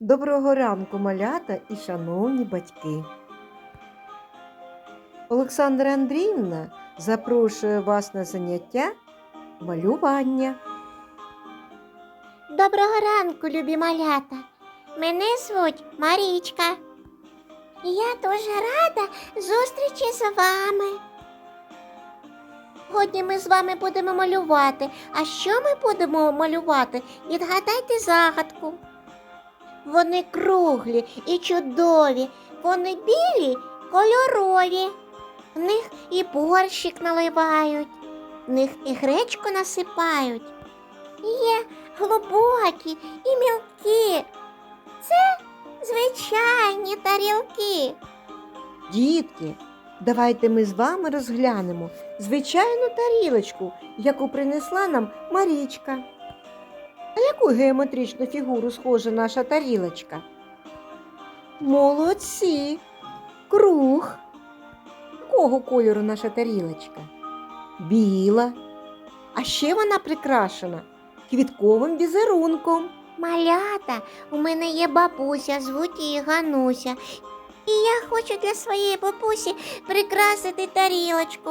Доброго ранку, малята і шановні батьки. Олександра Андріївна запрошує вас на заняття малювання. Доброго ранку, любі малята. Мене звуть Марічка. Я дуже рада зустрічі з вами. Сьогодні ми з вами будемо малювати. А що ми будемо малювати? Відгадайте загадку. Вони круглі і чудові, вони білі, кольорові. В них і борщик наливають, в них і гречку насипають. Є глибокі і мілкі. Це звичайні тарілки. Дітки, давайте ми з вами розглянемо звичайну тарілочку, яку принесла нам Марічка. На яку геометричну фігуру схожа наша тарілочка? Молодці! Круг. Якого кольору наша тарілочка? Біла. А ще вона прикрашена квітковим візерунком. Малята, у мене є бабуся, звуть її Гануся. І я хочу для своєї бабусі прикрасити тарілочку.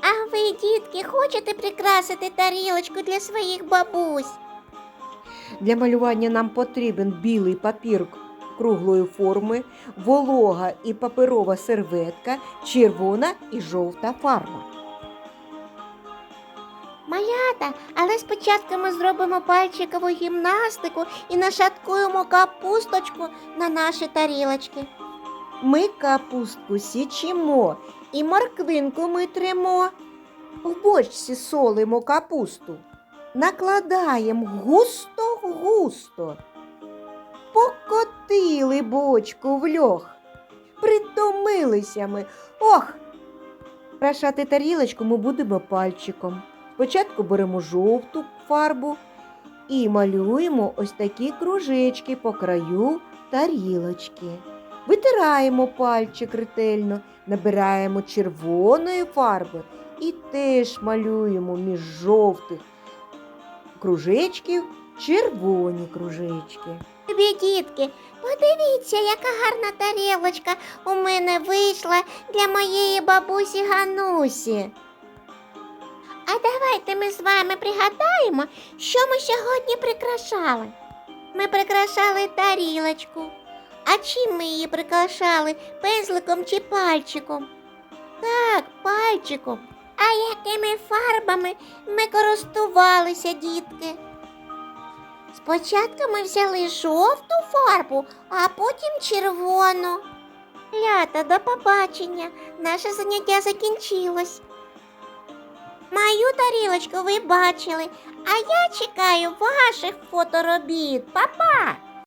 А ви, дітки, хочете прикрасити тарілочку для своїх бабусь? Для малювання нам потрібен білий папір круглої форми, волога і паперова серветка, червона і жовта фарба. Малята, але спочатку ми зробимо пальчикову гімнастику і нашаткуємо капусточку на наші тарілочки. Ми капустку січимо і морквинку ми тремо. В бочці солимо капусту. Накладаємо густо-густо. Покотили бочку в льох. Притомилися ми. Ох! Прашати тарілочку ми будемо пальчиком. Спочатку беремо жовту фарбу і малюємо ось такі кружечки по краю тарілочки. Витираємо пальчик ретельно, набираємо червоної фарби і теж малюємо між жовтих кружечків червоні кружечки. Любі дітки, подивіться, яка гарна тарілочка у мене вийшла для моєї бабусі Ганусі. А давайте ми з вами пригадаємо, що ми сьогодні прикрашали. Ми прикрашали тарілочку. А чим ми її прикрашали? Пензликом чи пальчиком? Так, пальчиком. А якими фарбами ми користувалися, дітки? Спочатку ми взяли жовту фарбу, а потім червону. Лята, до побачення. Наше заняття закінчилось. Мою тарілочку ви бачили, а я чекаю ваших фоторобіт. Па-па!